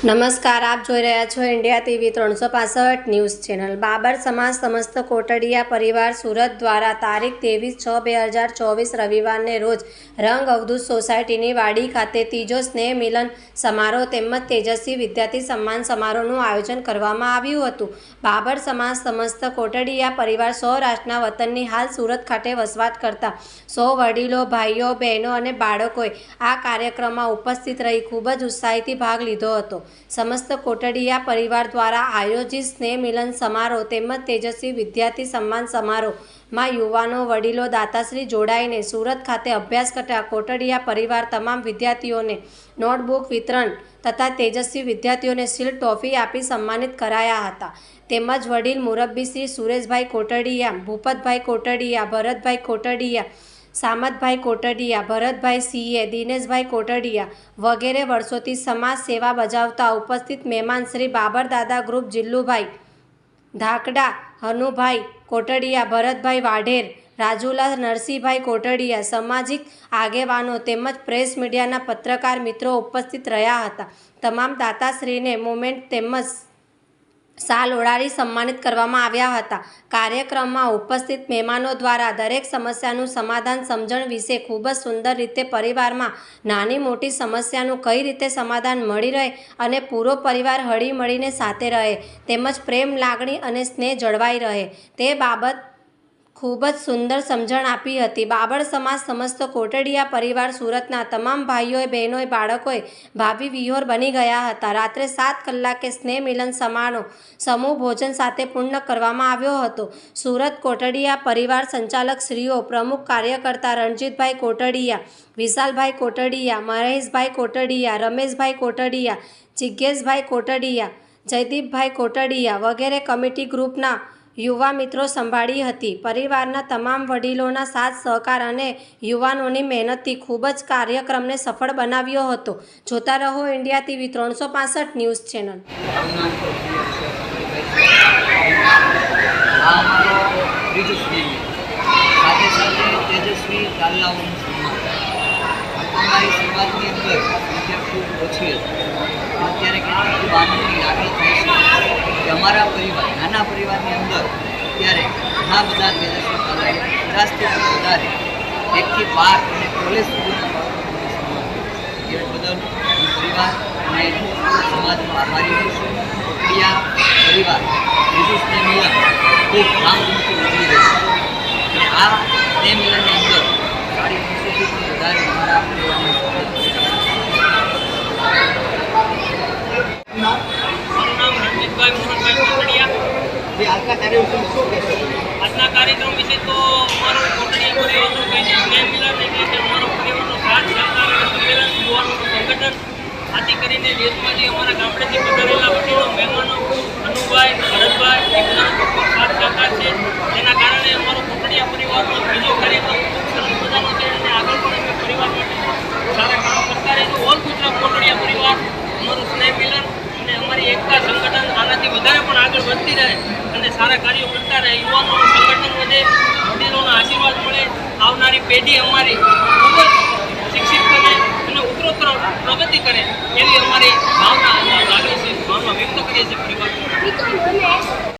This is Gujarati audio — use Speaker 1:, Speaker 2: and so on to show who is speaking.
Speaker 1: નમસ્કાર, આપ જોઈ રહ્યા છો ઇન્ડિયા ટીવી ત્રણસો પાસઠ ન્યૂઝ ચેનલ. બાબર સમાજ સમસ્ત કોટડિયા પરિવાર સુરત દ્વારા તારીખ ત્રેવીસ છ બે હજાર ચોવીસ રવિવારને રોજ રંગ અવધૂત સોસાયટીની વાડી ખાતે ત્રીજો સ્નેહ મિલન સમારોહ તેમજ તેજસ્વી વિદ્યાર્થી સન્માન સમારોહનું આયોજન કરવામાં આવ્યું હતું. બાબર સમાજ સમસ્ત કોટડિયા પરિવાર સૌરાષ્ટ્રના વતનની હાલ સુરત ખાતે વસવાટ કરતા સૌ વડીલો, ભાઈઓ, બહેનો અને બાળકોએ આ કાર્યક્રમમાં ઉપસ્થિત રહી ખૂબ જ ઉત્સાહીથી ભાગ લીધો હતો. સમસ્ત કોટડીયા પરિવાર દ્વારા આયોજિત સ્નેહ મિલન સમારોહ તેમજ તેજસ્વી વિદ્યાર્થી સન્માન સમારોહમાં યુવાનો, વડીલો, દાતાશ્રી જોડાઈને સુરત ખાતે અભ્યાસ કરતા કોટડિયા પરિવાર તમામ વિદ્યાર્થીઓને નોટબુક વિતરણ તથા તેજસ્વી વિદ્યાર્થીઓને શીલ ટ્રોફી આપી સન્માનિત કરાયા હતા. તેમજ વડીલ મુરબ્બી શ્રી સુરેશભાઈ કોટડિયા, ભૂપતભાઈ કોટડિયા, ભરતભાઈ કોટડિયા સામતભાઈ કોટડિયા, ભરતભાઈ સીએ, દિનેશભાઈ કોટડિયા વગેરે વર્ષોથી સમાજ સેવા બજાવતા ઉપસ્થિત મહેમાન શ્રી બાબરદાદા ગ્રુપ જિલ્લુભાઈ ધાકડા, હનુભાઈ કોટડિયા, ભરતભાઈ વાઢેર, રાજુલા નરસિંહભાઈ કોટડિયા સામાજિક આગેવાનો તેમજ પ્રેસ મીડિયાના પત્રકાર મિત્રો ઉપસ્થિત રહ્યા હતા. તમામ દાતાશ્રીને મુમેન્ટ તેમજ શાલ ઓળારી સન્માનિત કરવામાં આવ્યા હતા. કાર્યક્રમમાં ઉપસ્થિત મહેમાનો દ્વારા દરેક સમસ્યાનું સમાધાન સમજણ વિશે ખૂબ જ સુંદર રીતે પરિવારમાં નાની મોટી સમસ્યાનું કઈ રીતે સમાધાન મળી રહે અને પૂરો પરિવાર હળીમળીને સાથે રહે, તેમજ પ્રેમ, લાગણી અને સ્નેહ જળવાઈ રહે, તે બાબત ખૂબ જ સુંદર સમજણ આપી હતી. બાબર સમાજ સમસ્ત કોટડિયા પરિવાર, સુરતના તમામ ભાઈઓએ બહેનોએ બાળકોએ ભાભી વિહોર બની ગયા હતા. રાત્રે સાત કલાકે સ્નેહ મિલન સમારોહ, સમૂહ ભોજન સાથે પૂર્ણ કરવામાં આવ્યો હતો. સુરત કોટડિયા પરિવાર સંચાલક શ્રીઓ, પ્રમુખ કાર્યકર્તા રણજીતભાઈ કોટડિયા, વિશાલભાઈ કોટડિયા, મહેશભાઈ કોટડિયા, રમેશભાઈ કોટડિયા, જિજ્ઞેશભાઈ કોટડિયા, જયદીપભાઈ કોટડિયા વગેરે કમિટી ગ્રુપના યુવા મિત્રો સંભાળી હતી. પરિવારના તમામ વડીલોના સાથ, સહકાર અને યુવાનોની મહેનતથી ખૂબ જ કાર્યક્રમને સફળ બનાવ્યો હતો. જોતા રહો ઇન્ડિયા ટીવી ત્રણસો પાસઠ ન્યૂઝ ચેનલ.
Speaker 2: અત્યારે કેટલી આનંદની લાગણી થાય છે કે અમારા પરિવાર, નાના પરિવારની અંદર ત્યારે ઘણા બધા તેજસ્વી તાલાઓ પચાસથી વધારે, એકથી બાર અને કોલેજ સુધીના એ બદલ હું પરિવાર અને સમાજનો આભારી રહું છું. પ્રિયા પરિવાર, બીજું સ્નેહ મિલન ખૂબ ધામધૂમથી ઉજવી રહ્યું છે. અને આ તે મિલનની અંદર સાડી ત્રણસોથી પણ વધારે અમારા પરિવારને
Speaker 3: મારું નામ રણજીતભાઈ મોહનભાઈ કોટડિયા
Speaker 2: જે આજના
Speaker 3: કાર્યક્રમ વિશે તો અમારો કોટડિયા પરિવારનો કહીને સ્નેહ મિલન એટલે કે અમારો પરિવારનો સંગઠન આથી કરીને દેશમાંથી અમારા ગામડેથી પધારેલા વડીલો, મહેમાનો, અનુભાઈ, ભરતભાઈ સહકાર છે. તેના કારણે અમારો કોટડિયા પરિવારનો બીજો કાર્યક્રમ ખૂબ આગળ પણ પરિવાર માટે સારા કામ કરતા રહીશું. ઓલ ગુજરાત પરિવાર, અમારું સ્નેહ મિલન અને અમારી એકતા સંગઠન આનાથી વધારે પણ આગળ વધતી રહે. અને સારા કાર્યો કરતા રહે, યુવાનોનું સંગઠન વધે, વડીલોના આશીર્વાદ મળે, આવનારી પેઢી અમારી ખૂબ જ શિક્ષિત બને અને ઉત્તરોત્તર પ્રગતિ કરે એવી અમારી ભાવના અને લાગણી છે ભાવના વ્યક્ત કરીએ છીએ પરિવાર